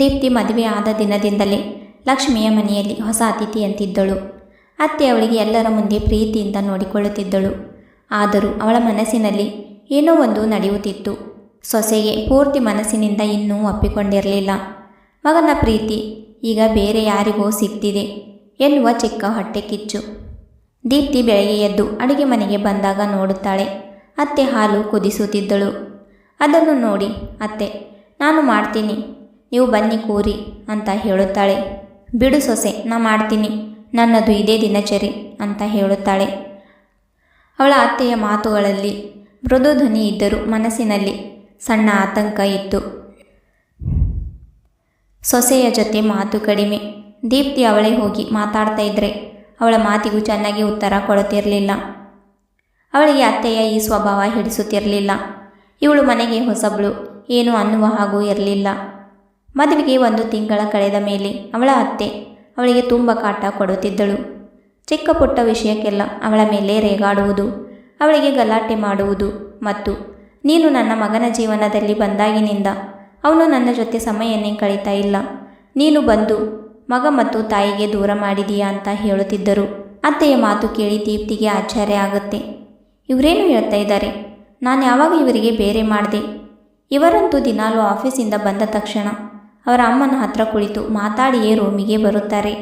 ದೀಪ್ತಿ ಮದುವೆ ಆದ ದಿನದಿಂದಲೇ ಲಕ್ಷ್ಮಿಯ ಮನೆಯಲ್ಲಿ ಹೊಸ ಅತಿಥಿಯಂತಿದ್ದಳು. ಅತ್ತೆ ಅವಳಿಗೆ ಎಲ್ಲರ ಮುಂದೆ ಪ್ರೀತಿಯಿಂದ ನೋಡಿಕೊಳ್ಳುತ್ತಿದ್ದಳು. ಆದರೂ ಅವಳ ಮನಸ್ಸಿನಲ್ಲಿ ಏನೋ ಒಂದು ನಡೆಯುತ್ತಿತ್ತು. ಸೊಸೆಗೆ ಪೂರ್ತಿ ಮನಸ್ಸಿನಿಂದ ಇನ್ನೂ ಒಪ್ಪಿಕೊಂಡಿರಲಿಲ್ಲ. ಮಗನ ಪ್ರೀತಿ ಈಗ ಬೇರೆ ಯಾರಿಗೋ ಸಿಗ್ತಿದೆ ಎನ್ನುವ ಚಿಕ್ಕ ಹೊಟ್ಟೆ ಕಿಚ್ಚು. ದೀಪ್ತಿ ಬೆಳಗ್ಗೆ ಎದ್ದು ಅಡುಗೆ ಮನೆಗೆ ಬಂದಾಗ ನೋಡುತ್ತಾಳೆ. ಅತ್ತೆ ಹಾಲು ಕುದಿಸುತ್ತಿದ್ದಳು. ಅದನ್ನು ನೋಡಿ, ಅತ್ತೆ, ನಾನು ಮಾಡ್ತೀನಿ. ನೀವು ಬನ್ನಿ ಕೂರಿ ಅಂತ ಹೇಳುತ್ತಾಳೆ. ಬಿಡು ಸೊಸೆ, ನಾ ಮಾಡ್ತೀನಿ. ನನ್ನದು ಇದೇ ದಿನಚರಿ ಅಂತ ಹೇಳುತ್ತಾಳೆ. ಅವಳ ಅತ್ತೆಯ ಮಾತುಗಳಲ್ಲಿ ಮೃದು ಧ್ವನಿ ಇದ್ದರೂ ಮನಸ್ಸಿನಲ್ಲಿ ಸಣ್ಣ ಆತಂಕ ಇತ್ತು. ಸೊಸೆಯ ಜೊತೆ ಮಾತು ಕಡಿಮೆ. ದೀಪ್ತಿ ಅವಳೇ ಹೋಗಿ ಮಾತಾಡ್ತಾ ಇದ್ರೆ ಅವಳ ಮಾತಿಗೂ ಚೆನ್ನಾಗಿ ಉತ್ತರ ಕೊಡುತ್ತಿರಲಿಲ್ಲ. ಅವಳಿಗೆ ಅತ್ತೆಯ ಈ ಸ್ವಭಾವ ಹಿಡಿಸುತ್ತಿರಲಿಲ್ಲ. ಇವಳು ಮನೆಗೆ ಹೊಸಬಳು, ಏನು ಅನ್ನುವ ಹಾಗೂ ಇರಲಿಲ್ಲ. ಮದುವೆಗೆ ಒಂದು ತಿಂಗಳ ಕಳೆದ ಮೇಲೆ ಅವಳ ಅತ್ತೆ ಅವಳಿಗೆ ತುಂಬ ಕಾಟ ಕೊಡುತ್ತಿದ್ದಳು. ಚಿಕ್ಕ ಪುಟ್ಟ ವಿಷಯಕ್ಕೆಲ್ಲ ಅವಳ ಮೇಲೆ ರೇಗಾಡುವುದು, ಅವಳಿಗೆ ಗಲಾಟೆ ಮಾಡುವುದು ಮತ್ತು ನೀನು ನನ್ನ ಮಗನ ಜೀವನದಲ್ಲಿ ಬಂದಾಗಿನಿಂದ ಅವನು ನನ್ನ ಜೊತೆ ಸಮಯನೇ ಕಳೀತಾ ಇಲ್ಲ. ನೀನು ಬಂದು ಮಗ ಮತ್ತು ತಾಯಿಗೆ ದೂರ ಮಾಡಿದೀಯಾ ಅಂತ ಹೇಳುತ್ತಿದ್ದರು. ಅತ್ತೆಯ ಮಾತು ಕೇಳಿ ದೀಪ್ತಿಗೆ ಆಶ್ಚರ್ಯ ಆಗುತ್ತೆ. ಇವರೇನು ಹೇಳ್ತಾ ಇದ್ದಾರೆ? ನಾನು ಯಾವಾಗ ಇವರಿಗೆ ಬೇರೆ ಮಾಡಿದೆ? ಇವರಂತೂ ದಿನಾಲೂ ಆಫೀಸಿಂದ ಬಂದ ತಕ್ಷಣ ಅವರ ಅಮ್ಮನ ಹತ್ರ ಕುಳಿತು ಮಾತಾಡಿಯೇ ರೂಮಿಗೆ ಬರುತ್ತಾರೆ.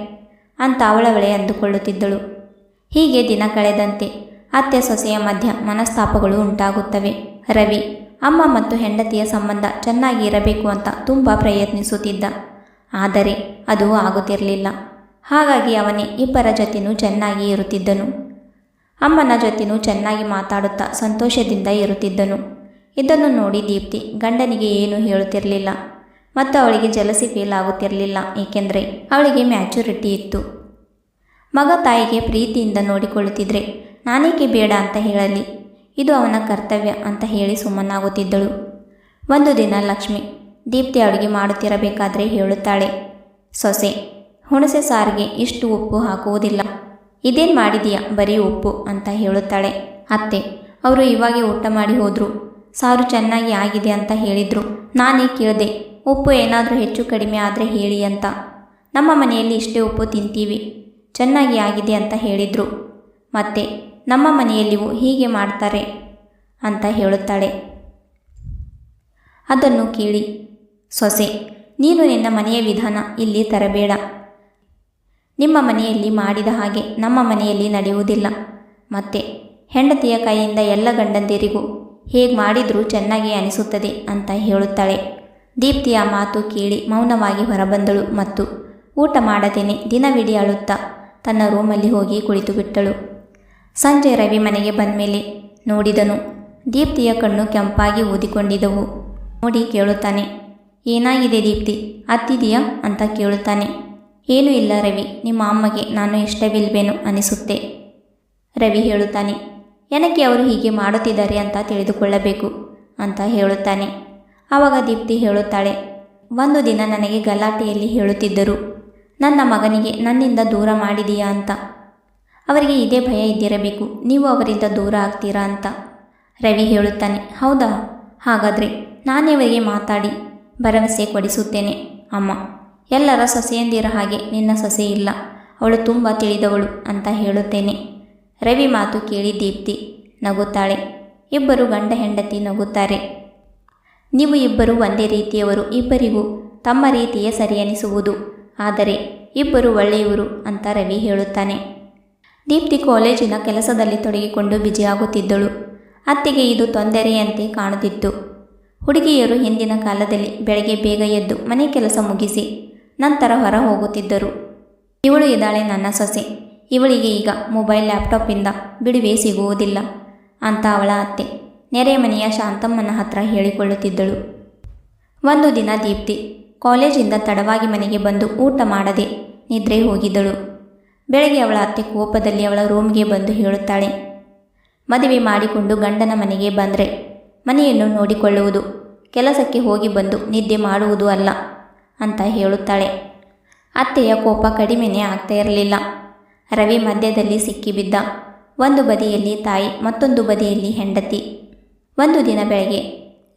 ಅಂತ ಅವಳವಳೆ ಅಂದುಕೊಳ್ಳುತ್ತಿದ್ದಳು. ಹೀಗೆ ದಿನ ಕಳೆದಂತೆ ಅತ್ತೆ ಸೊಸೆಯ ಮಧ್ಯ ಮನಸ್ತಾಪಗಳು ಉಂಟಾಗುತ್ತವೆ. ರವಿ, ಅಮ್ಮ ಮತ್ತು ಹೆಂಡತಿಯ ಸಂಬಂಧ ಚೆನ್ನಾಗಿ ಇರಬೇಕು ಅಂತ ತುಂಬ ಪ್ರಯತ್ನಿಸುತ್ತಿದ್ದ. ಆದರೆ ಅದು ಆಗುತ್ತಿರಲಿಲ್ಲ. ಹಾಗಾಗಿ ಅವನೇ ಇಬ್ಬರ ಜೊತೆನೂ ಚೆನ್ನಾಗಿ ಇರುತ್ತಿದ್ದನು. ಅಮ್ಮನ ಜೊತೆನೂ ಚೆನ್ನಾಗಿ ಮಾತಾಡುತ್ತಾ ಸಂತೋಷದಿಂದ ಇರುತ್ತಿದ್ದನು. ಇದನ್ನು ನೋಡಿ ದೀಪ್ತಿ ಗಂಡನಿಗೆ ಏನೂ ಹೇಳುತ್ತಿರಲಿಲ್ಲ. ಮತ್ತು ಅವಳಿಗೆ ಜಲಸಿ ಫೀಲ್ ಆಗುತ್ತಿರಲಿಲ್ಲ, ಏಕೆಂದರೆ ಅವಳಿಗೆ ಮ್ಯಾಚುರಿಟಿ ಇತ್ತು. ಮಗ ತಾಯಿಗೆ ಪ್ರೀತಿಯಿಂದ ನೋಡಿಕೊಳ್ಳುತ್ತಿದ್ರೆ, ನಾನೇಕೆ ಬೇಡ ಅಂತ ಹೇಳಲಿ? ಇದು ಅವನ ಕರ್ತವ್ಯ ಅಂತ ಹೇಳಿ ಸುಮ್ಮನಾಗುತ್ತಿದ್ದಳು. ಒಂದು ದಿನ ಲಕ್ಷ್ಮಿ, ದೀಪ್ತಿ ಅಡುಗೆ ಮಾಡುತ್ತಿರಬೇಕಾದ್ರೆ ಹೇಳುತ್ತಾಳೆ, ಸೊಸೆ, ಹುಣಸೆ ಸಾರಿಗೆ ಇಷ್ಟು ಉಪ್ಪು ಹಾಕುವುದಿಲ್ಲ. ಇದೇನು ಮಾಡಿದೀಯಾ? ಬರೀ ಉಪ್ಪು ಅಂತ ಹೇಳುತ್ತಾಳೆ. ಅತ್ತೆ, ಅವರು ಇವಾಗೆ ಊಟ ಮಾಡಿ ಹೋದರು, ಸಾರು ಚೆನ್ನಾಗಿ ಆಗಿದೆ ಅಂತ ಹೇಳಿದರು, ನಾನೇ ಕೇಳಿದೆ ಉಪ್ಪು ಏನಾದರೂ ಹೆಚ್ಚು ಕಡಿಮೆ ಆದರೆ ಹೇಳಿ ಅಂತ. ನಮ್ಮ ಮನೆಯಲ್ಲಿ ಇಷ್ಟೇ ಉಪ್ಪು ತಿಂತೀವಿ. ಚೆನ್ನಾಗಿ ಆಗಿದೆ ಅಂತ ಹೇಳಿದರು. ಮತ್ತೆ, ನಮ್ಮ ಮನೆಯಲ್ಲಿಯೂ ಹೀಗೆ ಮಾಡ್ತಾರೆ ಅಂತ ಹೇಳುತ್ತಾಳೆ. ಅದನ್ನು ಕೇಳಿ, ಸೊಸೆ, ನೀನು ನಿನ್ನ ಮನೆಯ ವಿಧಾನ ಇಲ್ಲಿ ತರಬೇಡ. ನಿಮ್ಮ ಮನೆಯಲ್ಲಿ ಮಾಡಿದ ಹಾಗೆ ನಮ್ಮ ಮನೆಯಲ್ಲಿ ನಡೆಯುವುದಿಲ್ಲ. ಮತ್ತೆ, ಹೆಂಡತಿಯ ಕೈಯಿಂದ ಎಲ್ಲ ಗಂಡಂದಿರಿಗೂ ಹೇಗೆ ಮಾಡಿದರೂ ಚೆನ್ನಾಗಿ ಅನಿಸುತ್ತದೆ ಅಂತ ಹೇಳುತ್ತಾಳೆ. ದೀಪ್ತಿಯ ಮಾತು ಕೇಳಿ ಮೌನವಾಗಿ ಹೊರಬಂದಳು ಮತ್ತು, ಊಟ ಮಾಡದೇನೆ ದಿನವಿಡೀ ಅಳುತ್ತಾ ತನ್ನ ರೂಮಲ್ಲಿ ಹೋಗಿ ಕುಳಿತುಬಿಟ್ಟಳು ಸಂಜೆ ರವಿ ಮನೆಗೆ ಬಂದಮೇಲೆ ನೋಡಿದನು, ದೀಪ್ತಿಯ ಕಣ್ಣು ಕೆಂಪಾಗಿ ಊದಿಕೊಂಡಿದ್ದವು. ನೋಡಿ ಕೇಳುತ್ತಾನೆ, ಏನಾಗಿದೆ ದೀಪ್ತಿ ಅತ್ತಿದೆಯಾ ಅಂತ ಕೇಳುತ್ತಾನೆ. ಏನೂ ಇಲ್ಲ ರವಿ, ನಿಮ್ಮ ಅಮ್ಮಗೆ ನಾನು ಇಷ್ಟವಿಲ್ವೇನೋ ಅನಿಸುತ್ತೆ. ರವಿ ಹೇಳುತ್ತಾನೆ, ಏನಕ್ಕೆ ಅವರು ಹೀಗೆ ಮಾಡುತ್ತಿದ್ದಾರೆ ಅಂತ ತಿಳಿದುಕೊಳ್ಳಬೇಕು, ಅಂತ ಹೇಳುತ್ತಾನೆ. ಆವಾಗ ದೀಪ್ತಿ ಹೇಳುತ್ತಾಳೆ, ಒಂದು ದಿನ ನನಗೆ ಗಲಾಟೆಯಲ್ಲಿ ಹೇಳುತ್ತಿದ್ದರು. ನನ್ನ ಮಗನಿಗೆ ನನ್ನಿಂದ ದೂರ ಮಾಡಿದೀಯಾ ಅಂತ. ಅವರಿಗೆ ಇದೇ ಭಯ ಇದ್ದಿರಬೇಕು. ನೀವು ಅವರಿಂದ ದೂರ ಆಗ್ತೀರಾ ಅಂತ. ರವಿ ಹೇಳುತ್ತಾನೆ, ಹೌದಾ? ಹಾಗಾದರೆ ನಾನೇ ಅವರಿಗೆ ಮಾತಾಡಿ, ಭರವಸೆ ಕೊಡಿಸುತ್ತೇನೆ, ಅಮ್ಮ. ಎಲ್ಲರ ಸೊಸೆಯಂದಿರ ಹಾಗೆ ನಿನ್ನ ಸೊಸೆ ಇಲ್ಲ. ಅವಳು ತುಂಬ ತಿಳಿದವಳು ಅಂತ ಹೇಳುತ್ತೇನೆ. ರವಿ ಮಾತು ಕೇಳಿ ದೀಪ್ತಿ ನಗುತ್ತಾಳೆ. ಇಬ್ಬರು ಗಂಡ ಹೆಂಡತಿ ನಗುತ್ತಾರೆ. ನೀವು ಇಬ್ಬರು ಒಂದೇ ರೀತಿಯವರು, ಇಬ್ಬರಿಗೂ ತಮ್ಮ ರೀತಿಯೇ ಸರಿಯನಿಸುವುದು. ಆದರೆ ಇಬ್ಬರು ಒಳ್ಳೆಯವರು ಅಂತ ರವಿ ಹೇಳುತ್ತಾನೆ. ದೀಪ್ತಿ ಕಾಲೇಜಿನ ಕೆಲಸದಲ್ಲಿ ತೊಡಗಿಕೊಂಡು ಬಿಜಿಯಾಗುತ್ತಿದ್ದಳು ಅತ್ತೆಗೆ ಇದು ತೊಂದರೆಯಂತೆ ಕಾಣುತ್ತಿತ್ತು. ಹುಡುಗಿಯರು ಹಿಂದಿನ ಕಾಲದಲ್ಲಿ ಬೆಳಗ್ಗೆ ಬೇಗ ಎದ್ದು ಮನೆ ಕೆಲಸ ಮುಗಿಸಿ ನಂತರ ಹೊರ ಹೋಗುತ್ತಿದ್ದರು. ಇವಳು ಇದ್ದಾಳೆ ನನ್ನ ಸೊಸೆ. ಇವಳಿಗೆ ಈಗ ಮೊಬೈಲ್ ಲ್ಯಾಪ್ಟಾಪಿಂದ ಬಿಡುವೆ ಸಿಗುವುದಿಲ್ಲ, ಅಂತ ಅವಳ ಅತ್ತೆ. ನೆರೆ ಮನೆಯ ಶಾಂತಮ್ಮನ ಹತ್ರ ಹೇಳಿಕೊಳ್ಳುತ್ತಿದ್ದಳು. ಒಂದು ದಿನ ದೀಪ್ತಿ ಕಾಲೇಜಿಂದ ತಡವಾಗಿ ಮನೆಗೆ ಬಂದು ಊಟ ಮಾಡದೆ ನಿದ್ರೆ ಹೋಗಿದ್ದಳು. ಬೆಳಗ್ಗೆ ಅವಳ ಅತ್ತೆ ಕೋಪದಲ್ಲಿ ಅವಳ ರೂಮ್ಗೆ ಬಂದು ಹೇಳುತ್ತಾಳೆ, ಮದುವೆ ಮಾಡಿಕೊಂಡು ಗಂಡನ ಮನೆಗೆ ಬಂದರೆ ಮನೆಯನ್ನು ನೋಡಿಕೊಳ್ಳುವುದು, ಕೆಲಸಕ್ಕೆ ಹೋಗಿ ಬಂದು ನಿದ್ದೆ ಮಾಡುವುದು ಅಲ್ಲ ಅಂತ ಹೇಳುತ್ತಾಳೆ. ಅತ್ತೆಯ ಕೋಪ ಕಡಿಮೆನೇ ಆಗ್ತಾ ಇರಲಿಲ್ಲ. ರವಿ ಮಧ್ಯದಲ್ಲಿ ಸಿಕ್ಕಿಬಿದ್ದ, ಒಂದು ಬದಿಯಲ್ಲಿ ತಾಯಿ, ಮತ್ತೊಂದು ಬದಿಯಲ್ಲಿ ಹೆಂಡತಿ. ಒಂದು ದಿನ ಬೆಳಗ್ಗೆ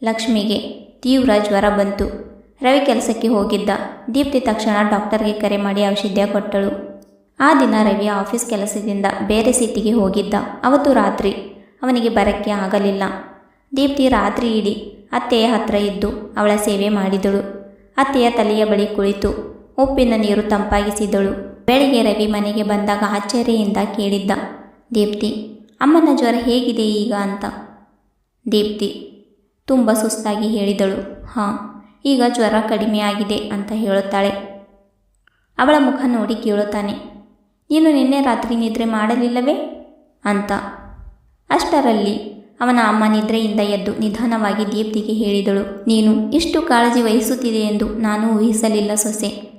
ಲಕ್ಷ್ಮಿಗೆ ತೀವ್ರ ಜ್ವರ ಬಂತು. ರವಿ ಕೆಲಸಕ್ಕೆ ಹೋಗಿದ್ದ. ದೀಪ್ತಿ ತಕ್ಷಣ ಡಾಕ್ಟರ್ಗೆ ಕರೆ ಮಾಡಿ ಔಷಧ್ಯ ಕೊಟ್ಟಳು. ಆ ದಿನ ರವಿ ಆಫೀಸ್ ಕೆಲಸದಿಂದ ಬೇರೆ ಸಿಟಿಗೆ ಹೋಗಿದ್ದ. ಅವತ್ತು ರಾತ್ರಿ ಅವನಿಗೆ ಬರಕ್ಕೆ ಆಗಲಿಲ್ಲ. ದೀಪ್ತಿ ರಾತ್ರಿ ಇಡೀ ಅತ್ತೆಯ ಹತ್ರ ಇದ್ದು ಅವಳ ಸೇವೆ ಮಾಡಿದಳು. ಅತ್ತೆಯ ತಲೆಯ ಬಳಿ ಕುಳಿತು ಉಪ್ಪಿನ ನೀರು ತಂಪಾಗಿಸಿದಳು. ಬೆಳಿಗ್ಗೆ ರವಿ ಮನೆಗೆ ಬಂದಾಗ ಆಶ್ಚರ್ಯದಿಂದ ಕೇಳಿದ್ದ. ದೀಪ್ತಿ, ಅಮ್ಮನ ಜ್ವರ ಹೇಗಿದೆ ಈಗ ಅಂತ ದೀಪ್ತಿ. ತುಂಬ ಸುಸ್ತಾಗಿ ಹೇಳಿದಳು. ಹಾಂ, ಈಗ ಜ್ವರ ಕಡಿಮೆಯಾಗಿದೆ ಅಂತ ಹೇಳುತ್ತಾಳೆ. ಅವಳ ಮುಖ ನೋಡಿ ಕೇಳುತ್ತಾನೆ. ನೀನು ನಿನ್ನೆ ರಾತ್ರಿ ನಿದ್ರೆ ಮಾಡಲಿಲ್ಲವೇ? ಅಂತ. ಅಷ್ಟರಲ್ಲಿ ಅವನ ಅಮ್ಮ ನಿದ್ರೆಯಿಂದ ಎದ್ದು ನಿಧಾನವಾಗಿ ದೀಪ್ತಿಗೆ ಹೇಳಿದಳು. ನೀನು ಇಷ್ಟು ಕಾಳಜಿ ವಹಿಸುತ್ತಿದೆ ಎಂದು ನಾನು ಊಹಿಸಲಿಲ್ಲ ಸೊಸೆ.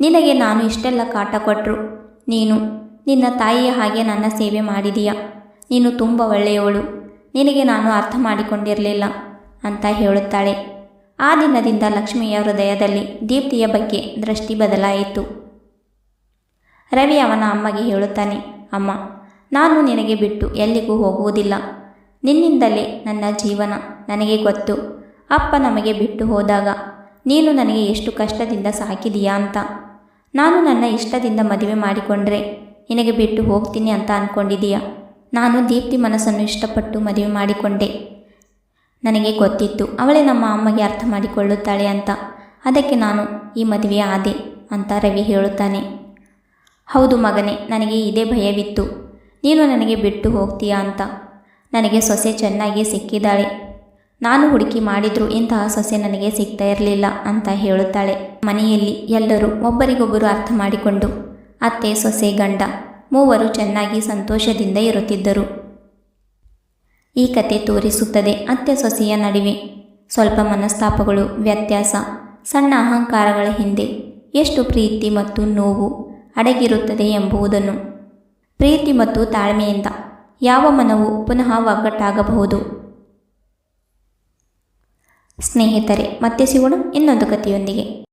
ನಿನಗೆ ನಾನು ಇಷ್ಟೆಲ್ಲ ಕಾಟ ಕೊಟ್ಟರು ನೀನು, ನಿನ್ನ ತಾಯಿಯ ಹಾಗೆ ನನ್ನ ಸೇವೆ ಮಾಡಿದೀಯ. ನೀನು ತುಂಬ ಒಳ್ಳೆಯವಳು. ನಿನಗೆ ನಾನು ಅರ್ಥ ಮಾಡಿಕೊಂಡಿರಲಿಲ್ಲ ಅಂತ ಹೇಳುತ್ತಾಳೆ. ಆ ದಿನದಿಂದ ಲಕ್ಷ್ಮಿಯ ಹೃದಯದಲ್ಲಿ ದೀಪ್ತಿಯ ಬಗ್ಗೆ ದೃಷ್ಟಿ ಬದಲಾಯಿತು. ರವಿ ಅವನ ಅಮ್ಮಗೆ ಹೇಳುತ್ತಾನೆ, ಅಮ್ಮ, ನಾನು ನಿನಗೆ ಬಿಟ್ಟು ಎಲ್ಲಿಗೂ ಹೋಗುವುದಿಲ್ಲ. ನಿನ್ನಿಂದಲೇ ನನ್ನ ಜೀವನ ನನಗೆ ಗೊತ್ತು. ಅಪ್ಪ ನಮಗೆ ಬಿಟ್ಟು ಹೋದಾಗ ನೀನು ನನಗೆ ಎಷ್ಟು ಕಷ್ಟದಿಂದ ಸಾಕಿದೀಯಾ ಅಂತ. ನಾನು ನನ್ನ ಇಷ್ಟದಿಂದ ಮದುವೆ ಮಾಡಿಕೊಂಡ್ರೆ ನಿನಗೆ ಬಿಟ್ಟು ಹೋಗ್ತೀನಿ ಅಂತ ಅಂದ್ಕೊಂಡಿದೀಯ ನಾನು ದೀಪ್ತಿ ಮನಸ್ಸನ್ನು ಇಷ್ಟಪಟ್ಟು ಮದುವೆ ಮಾಡಿಕೊಂಡೆ. ನನಗೆ ಗೊತ್ತಿತ್ತು, ಅವಳೇ ನಮ್ಮ ಅಮ್ಮಗೆ ಅರ್ಥ ಮಾಡಿಕೊಳ್ಳುತ್ತಾಳೆ ಅಂತ. ಅದಕ್ಕೆ ನಾನು ಈ ಮದುವೆ ಆದೆ ಅಂತ ರವಿ ಹೇಳುತ್ತಾನೆ. ಹೌದು ಮಗನೇ, ನನಗೆ ಇದೇ ಭಯವಿತ್ತು. ನೀನು ನನಗೆ ಬಿಟ್ಟು ಹೋಗ್ತೀಯಾ ಅಂತ. ನನಗೆ ಸೊಸೆ ಚೆನ್ನಾಗಿ ಸಿಕ್ಕಿದ್ದಾಳೆ. ನಾನು ಹುಡುಕಿ ಮಾಡಿದರೂ ಇಂತಹ ಸೊಸೆ ನನಗೆ ಸಿಗ್ತಾ ಇರಲಿಲ್ಲ ಅಂತ ಹೇಳುತ್ತಾಳೆ. ಮನೆಯಲ್ಲಿ ಎಲ್ಲರೂ ಒಬ್ಬರಿಗೊಬ್ಬರು ಅರ್ಥ ಮಾಡಿಕೊಂಡು, ಅತ್ತೆ, ಸೊಸೆ, ಗಂಡ ಮೂವರು ಚೆನ್ನಾಗಿ ಸಂತೋಷದಿಂದ ಇರುತ್ತಿದ್ದರು. ಈ ಕತೆ ತೋರಿಸುತ್ತದೆ ಅತ್ತೆ ಸೊಸೆಯ ನಡುವೆ. ಸ್ವಲ್ಪ ಮನಸ್ತಾಪಗಳು, ವ್ಯತ್ಯಾಸ, ಸಣ್ಣ ಅಹಂಕಾರಗಳ ಹಿಂದೆ ಎಷ್ಟು ಪ್ರೀತಿ ಮತ್ತು ನೋವು ಅಡಗಿರುತ್ತದೆ ಎಂಬುದನ್ನು ಪ್ರೀತಿ ಮತ್ತು ತಾಳ್ಮೆಯಿಂದ ಯಾವ ಮನವು ಪುನಃ ಒಗ್ಗಟ್ಟಾಗಬಹುದು? ಸ್ನೇಹಿತರೆ, ಮತ್ತೆ ಸಿಗೋಣ ಇನ್ನೊಂದು ಕಥೆಯೊಂದಿಗೆ.